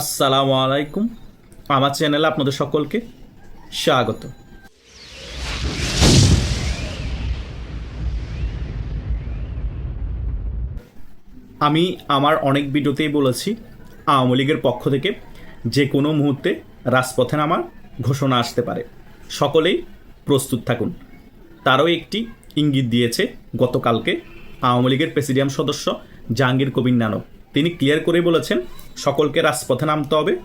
আসসালামু আলাইকুম। আমার চ্যানেলে আপনাদের সকলকে স্বাগত। আমি আমার অনেক ভিডিওতেই বলেছি, আওয়ামী লীগের পক্ষ থেকে যে কোনো মুহূর্তে রাজপথে নামার ঘোষণা আসতে পারে। সকলেই প্রস্তুত থাকুন। তারও একটি ইঙ্গিত দিয়েছে গতকালকে আওয়ামী লীগের প্রেসিডিয়াম সদস্য জাহাঙ্গীর কবির নানক। তিনি ক্লিয়ার করে বলেছেন সকলকে রাজপথে নামতে হবে,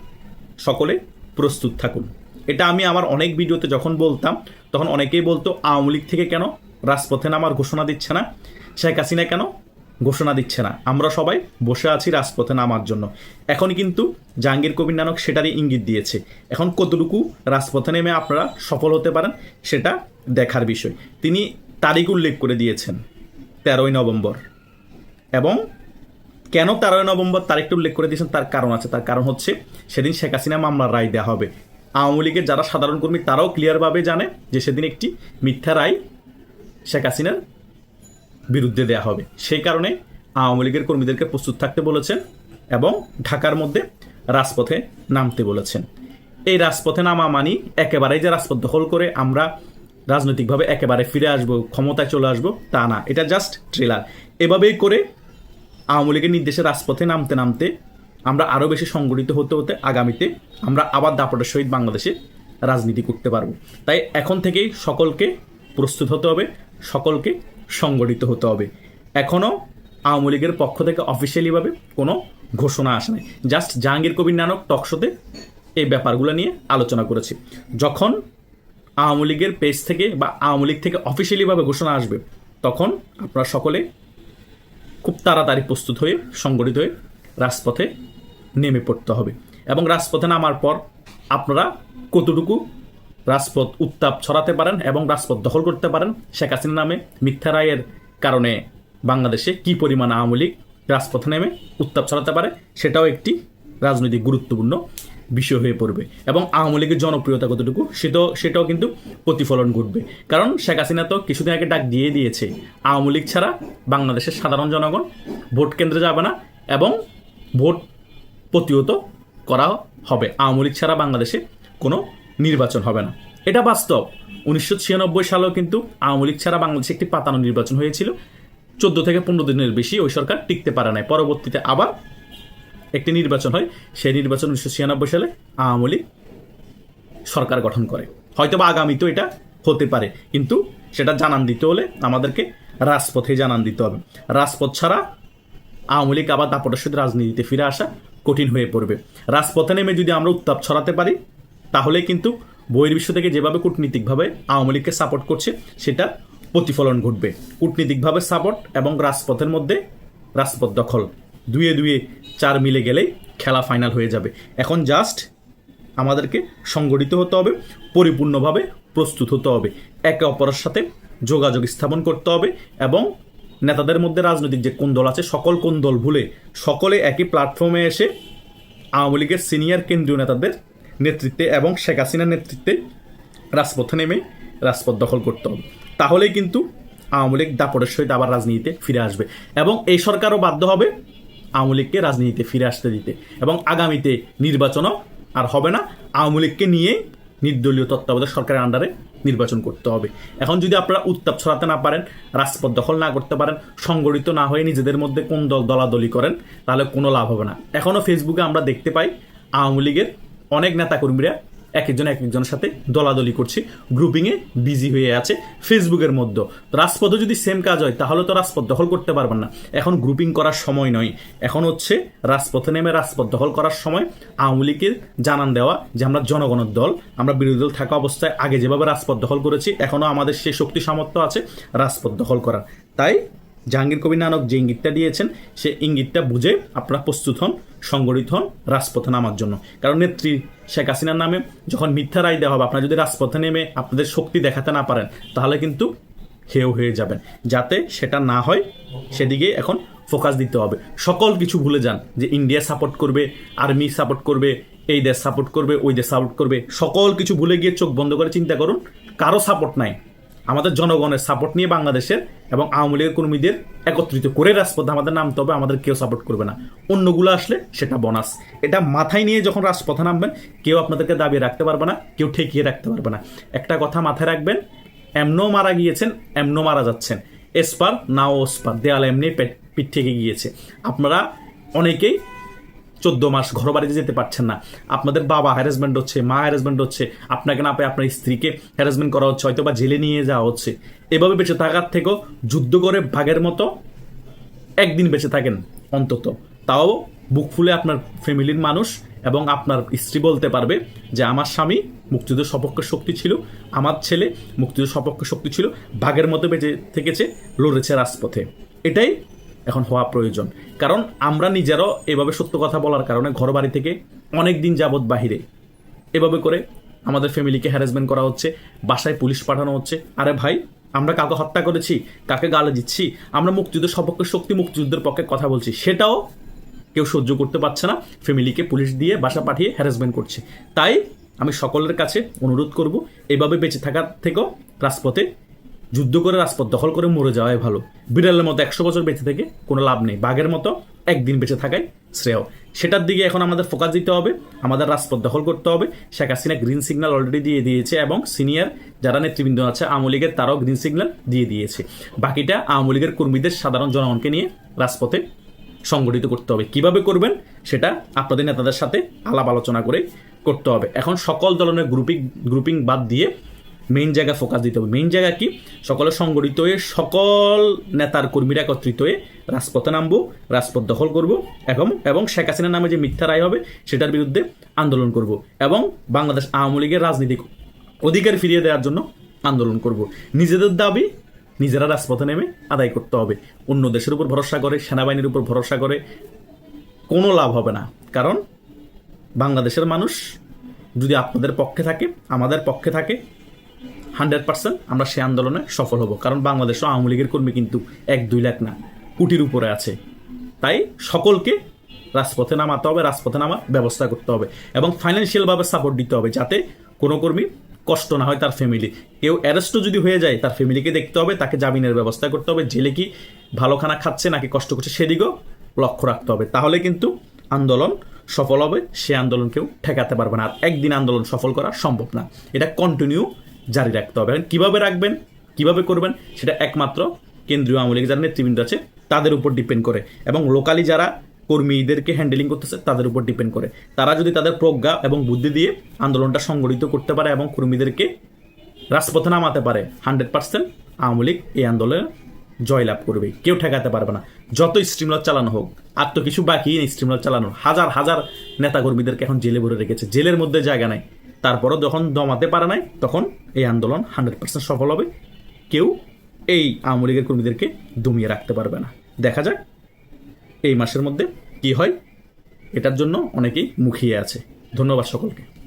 সকলে প্রস্তুত থাকুন। এটা আমি আমার অনেক ভিডিওতে যখন বলতাম, তখন অনেকেই বলতো, আওয়ামী লীগ থেকে কেন রাজপথে নামার ঘোষণা দিচ্ছে না? শেখ হাসিনা কেন ঘোষণা দিচ্ছে না? আমরা সবাই বসে আছি রাজপথে নামার জন্য। এখন কিন্তু জাহাঙ্গীর কবির নানক সেটারই ইঙ্গিত দিয়েছে। এখন কতটুকু রাজপথে নেমে আপনারা সফল হতে পারেন, সেটা দেখার বিষয়। তিনি তারিখ উল্লেখ করে দিয়েছেন, তেরোই নভেম্বর। এবং কেন তেরোই নভেম্বর তারিখটা উল্লেখ করে দিয়েছেন? তার কারণ আছে। তার কারণ হচ্ছে, সেদিন শেখ হাসিনা মামলার রায় দেওয়া হবে। আওয়ামী লীগের যারা সাধারণ কর্মী, তারাও ক্লিয়ারভাবে জানে যে সেদিন একটি মিথ্যা রায় শেখ হাসিনার বিরুদ্ধে দেওয়া হবে। সেই কারণে আওয়ামী লীগের কর্মীদেরকে প্রস্তুত থাকতে বলেছেন এবং ঢাকার মধ্যে রাজপথে নামতে বলেছেন। এই রাজপথে নামা মানি একেবারেই যে রাজপথ দখল করে আমরা রাজনৈতিকভাবে একেবারে ফিরে আসব, ক্ষমতায় চলে আসব তা না। এটা জাস্ট ট্রেলার এভাবেই করে আওয়ামী লীগের নির্দেশে রাজপথে নামতে নামতে আমরা আরও বেশি সংগঠিত হতে হতে আগামীতে আমরা আবার দাপটের সহিত বাংলাদেশে রাজনীতি করতে পারব। তাই এখন থেকেই সকলকে প্রস্তুত হতে হবে, সকলকে সংগঠিত হতে হবে। এখনও আওয়ামী লীগের পক্ষ থেকে অফিসিয়ালিভাবে কোনো ঘোষণা আসে নাই। জাস্ট জাহাঙ্গীর কবির নানক টকশোতে এই ব্যাপারগুলো নিয়ে আলোচনা করেছি। যখন আওয়ামী লীগের পেজ থেকে বা আওয়ামী লীগ থেকে অফিসিয়ালিভাবে ঘোষণা আসবে, তখন আপনারা সকলে খুব তাড়াতাড়ি প্রস্তুত হয়ে, সংগঠিত হয়ে রাজপথে নেমে পড়তে হবে। এবং রাজপথে নামার পর আপনারা কতটুকু রাজপথ উত্তাপ ছড়াতে পারেন এবং রাজপথ দখল করতে পারেন, শেখ হাসিনা নামে মিথ্যা রায়ের কারণে বাংলাদেশে কি পরিমাণ আওয়ামী লীগ রাজপথে নেমে উত্তাপ ছড়াতে পারে, সেটাও একটি রাজনৈতিক গুরুত্বপূর্ণ বিষয় হয়ে পড়বে। এবং আওয়ামী লীগের জনপ্রিয়তা কতটুকু, সেটাও সেটাও কিন্তু প্রতিফলন ঘটবে। কারণ শেখ হাসিনা তো কিছুদিন আগে ডাক দিয়ে দিয়েছে, আওয়ামী লীগ ছাড়া বাংলাদেশের সাধারণ জনগণ ভোট কেন্দ্রে যাবে না এবং ভোট প্রতিহত করা হবে। আওয়ামী লীগ ছাড়া বাংলাদেশে কোনো নির্বাচন হবে না। এটা বাস্তব। উনিশশো ছিয়ানব্বই সালেও কিন্তু আওয়ামী লীগ ছাড়া বাংলাদেশে একটি পাতানো নির্বাচন হয়েছিল। চোদ্দ থেকে পনেরো দিনের বেশি ওই সরকার টিকতে পারে নাই। পরবর্তীতে আবার একটি নির্বাচন হয়, সেই নির্বাচন উনিশশো ছিয়ানব্বই সালে আওয়ামী লীগ সরকার গঠন করে। হয়তো বা আগামীতেও এটা হতে পারে, কিন্তু সেটা জানান দিতে হলে আমাদেরকে রাজপথে জানান দিতে হবে। রাজপথ ছাড়া আওয়ামী লীগ আবার দাপটের সাথে রাজনীতিতে ফিরে আসা কঠিন হয়ে পড়বে। রাজপথে নেমে যদি আমরা উত্তাপ ছড়াতে পারি, তাহলে কিন্তু বহির্বিশ্ব থেকে যেভাবে কূটনীতিকভাবে আওয়ামী লীগকে সাপোর্ট করছে সেটা প্রতিফলন ঘটবে। কূটনীতিকভাবে সাপোর্ট এবং রাজপথের মধ্যে রাজপথ দখল। দুয়ে দুয়ে চার মিলে গেলেই খেলা ফাইনাল হয়ে যাবে। এখন জাস্ট আমাদেরকে সংগঠিত হতে হবে, পরিপূর্ণভাবে প্রস্তুত হতে হবে। একে অপরের সাথে যোগাযোগ স্থাপন করতে হবে এবং নেতাদের মধ্যে রাজনৈতিক যে কোন দল আছে, সকল কোন দল ভুলে সকলে একই প্ল্যাটফর্মে এসে আওয়ামী লীগের সিনিয়র কেন্দ্রীয় নেতাদের নেতৃত্বে এবং শেখ হাসিনার নেতৃত্বে রাজপথে নেমে রাজপথ দখল করতে হবে। তাহলেই কিন্তু আওয়ামী লীগ দাপটের সহিত আবার রাজনীতিতে ফিরে আসবে। এবং এই সরকারও বাধ্য হবে আওয়ামী লীগকে রাজনীতিতে ফিরে আসতে দিতে। এবং আগামীতে নির্বাচনও আর হবে না, আওয়ামী লীগকে নিয়ে নির্দলীয় তত্ত্বাবধায়ক সরকারের আন্ডারে নির্বাচন করতে হবে। এখন যদি আপনারা উত্তাপ ছড়াতে না পারেন, রাজপথ দখল না করতে পারেন, সংগঠিত না হয়ে নিজেদের মধ্যে কোন দল দলাদলি করেন, তাহলে কোনো লাভ হবে না। এখনও ফেসবুকে আমরা দেখতে পাই আওয়ামী লীগের অনেক নেতাকর্মীরা এক একজন এক একজনের সাথে দলাদলি করছে। গ্রুপিংয়ে বিজি হয়ে আছে। ফেসবুকের মধ্যে। রাজপথে যদি সেম কাজ হয়, তাহলে তো রাজপথ দখল করতে পারবেন না। এখন গ্রুপিং করার সময় নয়। এখন হচ্ছে রাজপথে নেমে রাজপথ দখল করার সময় আওয়ামী লীগের জানান দেওয়া যে আমরা জনগণের দল, আমরা বিরোধী দল থাকা অবস্থায় আগে যেভাবে রাজপথ দখল করেছি এখনও আমাদের সেই শক্তি সামর্থ্য আছে রাজপথ দখল করার। তাই জাহাঙ্গীর কবির নানক যে ইঙ্গিতটা দিয়েছেন, সে ইঙ্গিতটা বুঝে আপনারা প্রস্তুত হন। সংগঠিত হন রাজপথে নামার জন্য। কারণ নেত্রী শেখ হাসিনার নামে যখন মিথ্যা রায় দেওয়া হবে, আপনারা যদি রাজপথে নেমে আপনাদের শক্তি দেখাতে না পারেন, তাহলে কিন্তু হেও হয়ে যাবেন। যাতে সেটা না হয়, সেদিকে এখন ফোকাস দিতে হবে। সকল কিছু ভুলে যান যে ইন্ডিয়া সাপোর্ট করবে আর্মি সাপোর্ট করবে, এই দেশ সাপোর্ট করবে, ওই দেশ সাপোর্ট করবে। সকল কিছু ভুলে গিয়ে চোখ বন্ধ করে চিন্তা করুন, কারও সাপোর্ট নাই। আমাদের জনগণের সাপোর্ট নিয়ে বাংলাদেশের এবং আওয়ামী লীগের কর্মীদের একত্রিত করে রাজপথে আমাদের নামতে হবে, আমাদের কেউ সাপোর্ট করবে না। অন্যগুলো আসলে সেটা বোনাস এটা মাথায় নিয়ে যখন রাজপথে নামবেন, কেউ আপনাদেরকে দাবিয়ে রাখতে পারবে না, কেউ ঠেকিয়ে রাখতে পারবে না। একটা কথা মাথায় রাখবেন, এমনও মারা গিয়েছেন, এমনও মারা যাচ্ছেন। এসপার, নাও ওসপার, দেয়াল এমনি পিঠ থেকে গিয়েছে। আপনারা অনেকেই চোদ্দ মাস ঘর বাড়িতে যেতে পারছেন না। আপনাদের বাবা হ্যারাসমেন্ট হচ্ছে, মা হ্যারাসমেন্ট হচ্ছে, আপনাকে না পেয়ে আপনার স্ত্রীকে হ্যারাসমেন্ট করা হচ্ছে হয়তো বা জেলে নিয়ে যাওয়া হচ্ছে। এভাবে বেঁচে থাকার থেকেও যুদ্ধ করে ভাগের মতো একদিন বেঁচে থাকেন অন্তত। তাও বুক ফুলে আপনার ফ্যামিলির মানুষ এবং আপনার স্ত্রী বলতে পারবে যে, আমার স্বামী মুক্তিযুদ্ধের সপক্ষে শক্তি ছিল, আমার ছেলে মুক্তিযুদ্ধের সপক্ষে শক্তি ছিল, ভাগের মতো বেঁচে থেকেছে, লড়েছে রাজপথে। এটাই এখন হওয়া প্রয়োজন। কারণ আমরা নিজেরাও এভাবে সত্য কথা বলার কারণে ঘর বাড়ি থেকে অনেক দিন যাবৎ বাহিরে। এভাবে করে আমাদের ফ্যামিলিকে হ্যারাসমেন্ট করা হচ্ছে, বাসায় পুলিশ পাঠানো হচ্ছে। আরে ভাই, আমরা কাকে হত্যা করেছি কাকে গালে দিচ্ছি, আমরা মুক্তিযুদ্ধের সপক্ষে শক্তি মুক্তিযুদ্ধের পক্ষে কথা বলছি, সেটাও কেউ সহ্য করতে পারছে না। ফ্যামিলিকে পুলিশ দিয়ে বাসা পাঠিয়ে হ্যারাসমেন্ট করছে। তাই আমি সকলের কাছে অনুরোধ করব, এভাবে বেঁচে থাকার থেকেও রাজপথে যুদ্ধ করে রাজপথ দখল করে মরে যাওয়াই ভালো। বিড়ালের মতো একশো বছর বেঁচে থেকে কোনো লাভ নেই। বাঘের মতো একদিন বেঁচে থাকাই শ্রেয়। সেটার দিকে এখন আমাদের ফোকাস দিতে হবে, আমাদের রাজপথ দখল করতে হবে। Sheikh Hasina green signal already দিয়ে দিয়েছে এবং সিনিয়র যারা নেতৃবৃন্দ আছে, আওয়ামী লীগের তারাও গ্রিন সিগন্যাল দিয়ে দিয়েছে। বাকিটা আওয়ামী লীগের কর্মীদের সাধারণ জনগণকে নিয়ে রাজপথে সংগঠিত করতে হবে। কীভাবে করবেন সেটা আপনাদের নেতাদের সাথে আলাপ আলোচনা করে করতে হবে। এখন সকল ধরনের গ্রুপিং গ্রুপিং বাদ দিয়ে মেইন জায়গা ফোকাস দিতে হবে। মেইন জায়গা কি? সকলে সংগঠিত হয়ে, সকল নেতার কর্মীরা একত্রিত হয়ে রাজপথে নামবো, রাজপথ দখল করব, এবং এবং শেখ হাসিনার নামে যে মিথ্যা রায় হবে, সেটার বিরুদ্ধে আন্দোলন করব, এবং বাংলাদেশ আওয়ামী লীগের রাজনীতিক অধিকার ফিরিয়ে দেওয়ার জন্য আন্দোলন করব। নিজেদের দাবি, নিজেরা রাজপথে নেমে আদায় করতে হবে। অন্য দেশের উপর ভরসা করে, সেনাবাহিনীর উপর ভরসা করে, কোনো লাভ হবে না। কারণ, বাংলাদেশের মানুষ যদি আপনাদের পক্ষে থাকে, আমাদের পক্ষে থাকে হান্ড্রেড পার্সেন্ট আমরা সে আন্দোলনে সফল হব। কারণ বাংলাদেশ আওয়ামী লীগের কর্মী কিন্তু এক দুই লাখ না, কোটির উপরে আছে। তাই সকলকে রাজপথে নামাতে হবে, রাজপথে নামার ব্যবস্থা করতে হবে এবং ফাইন্যান্সিয়ালভাবে সাপোর্ট দিতে হবে যাতে কোনো কর্মী কষ্ট না হয় তার ফ্যামিলি কেউ অ্যারেস্টও যদি হয়ে যায়, তার ফ্যামিলিকে দেখতে হবে, তাকে জামিনের ব্যবস্থা করতে হবে। জেলে কি ভালো খানা খাচ্ছে নাকি কষ্ট করছে সেদিকেও লক্ষ্য রাখতে হবে। তাহলে কিন্তু আন্দোলন সফল হবে, সে আন্দোলন কেউ ঠেকাতে পারবে না। আর একদিন আন্দোলন সফল করা সম্ভব না। এটা কন্টিনিউ জারি রাখতে হবে। এখন কীভাবে রাখবেন, কীভাবে করবেন, সেটা একমাত্র কেন্দ্রীয় আওয়ামী লীগের যারা নেতৃবৃন্দ আছে, তাদের উপর ডিপেন্ড করে। এবং লোকালি যারা কর্মীদেরকে হ্যান্ডেলিং করতেছে, তাদের উপর ডিপেন্ড করে। তারা যদি তাদের প্রজ্ঞা এবং বুদ্ধি দিয়ে আন্দোলনটা সংগঠিত করতে পারে এবং কর্মীদেরকে রাজপথে নামাতে পারে হান্ড্রেড পার্সেন্ট আওয়ামী লীগ এই আন্দোলনে জয়লাভ করবে। কেউ ঠেকাতে পারবে না। যত স্ট্রিমলার চালানো হোক, আর তো কিছু বাকি নেই স্ট্রিমলট চালানো হাজার হাজার নেতাকর্মীদেরকে এখন জেলে ভরে রেখেছে। জেলের মধ্যে জায়গা নাই। তারপরও যখন দমাতে পারে নাই, তখন এই আন্দোলন হান্ড্রেড পার্সেন্ট সফল হবে। কেউ এই আওয়ামী লীগের কর্মীদেরকে দমিয়ে রাখতে পারবে না। দেখা যাক এই মাসের মধ্যে কি হয়। এটার জন্য অনেকেই মুখিয়ে আছে। ধন্যবাদ সকলকে।